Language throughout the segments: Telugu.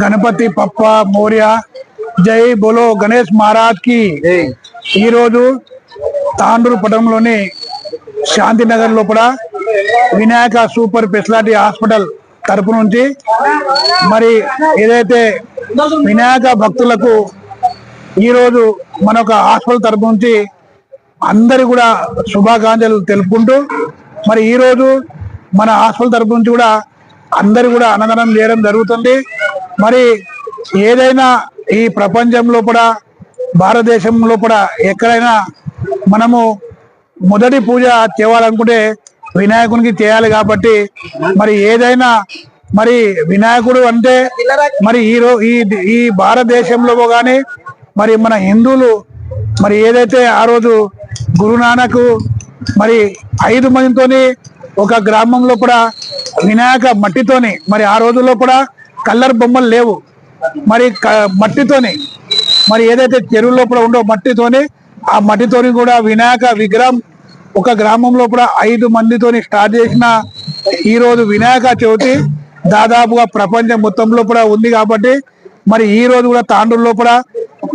గణపతి పప్ప మౌర్య. జై బోలో గణేష్ మహారాజ్కి. ఈ రోజు తాండూరు పట్టణంలోని శాంతినగర్ లోపల వినాయక సూపర్ స్పెషాలిటీ హాస్పిటల్ తరపు నుంచి మరి ఏదైతే వినాయక భక్తులకు ఈ రోజు మన ఒక హాస్పిటల్ తరపు నుంచి అందరి కూడా శుభాకాంక్షలు తెలుపుకుంటూ మరి ఈ రోజు మన హాస్పిటల్ తరపు నుంచి కూడా అందరు కూడా అన్నదానం చేయడం జరుగుతుంది. మరి ఏదైనా ఈ ప్రపంచంలో కూడా భారతదేశంలో కూడా ఎక్కడైనా మనము మొదటి పూజ చేయాలనుకుంటే వినాయకునికి చేయాలి కాబట్టి మరి ఏదైనా మరి వినాయకుడు అంటే మరి ఈ ఈ ఈ భారతదేశంలో కానీ మరి మన హిందువులు మరి ఏదైతే ఆ రోజు గురునానక్ మరి ఐదు మందితోని ఒక గ్రామంలో కూడా వినాయక మట్టితోని మరి ఆ రోజుల్లో కూడా కల్లర్ బొమ్మలు లేవు. మరి క- మట్టితోని మరి ఏదైతే చెరువు లోపల ఉండో మట్టితోని ఆ మట్టితోని కూడా వినాయక విగ్రహం ఒక గ్రామంలో కూడా ఐదు మందితోని స్టార్ట్ చేసిన ఈరోజు వినాయక చవితి దాదాపుగా ప్రపంచం మొత్తంలో కూడా ఉంది కాబట్టి మరి ఈ రోజు కూడా తాండూరు లోపల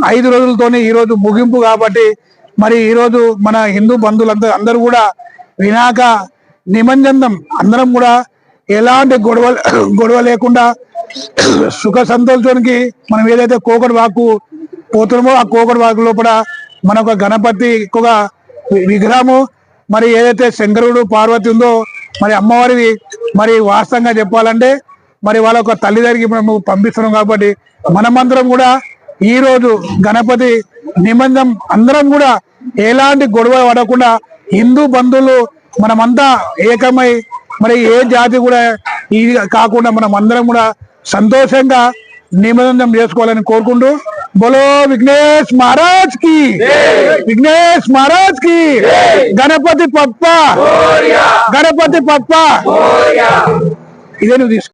ఐదు రోజులతోనే ఈరోజు ముగింపు కాబట్టి మరి ఈరోజు మన హిందూ బంధువులందరూ అందరూ కూడా వినాయక నిమజ్జనం అందరం కూడా ఎలాంటి గొడవ గొడవ లేకుండా సుఖ సంతోషానికి మనం ఏదైతే కోకటి వాకు పోతున్నామో ఆ కోకటి వాకు లోపల మన గణపతి ఎక్కువగా విగ్రహము మరి ఏదైతే శంకరుడు పార్వతి ఉందో మరి అమ్మవారిది మరి వాస్తవంగా చెప్పాలంటే మరి వాళ్ళ ఒక తల్లిదండ్రికి మనము పంపిస్తున్నాం కాబట్టి మనమందరం కూడా ఈరోజు గణపతి నిమజ్జనం అందరం కూడా ఎలాంటి గొడవ పడకుండా హిందూ బంధువులు మనమంతా ఏకమై మరి ఏ జాతి కూడా ఇది కాకుండా మనం అందరం కూడా సంతోషంగా నిమజ్జనం చేసుకోవాలని కోరుకుంటూ బోలో విఘ్నేష్ మహారాజ్కి. విఘ్నేష్ మహారాజ్కి. గణపతి పప్ప. గణపతి పప్ప. ఇదే నువ్వు తీసుకో.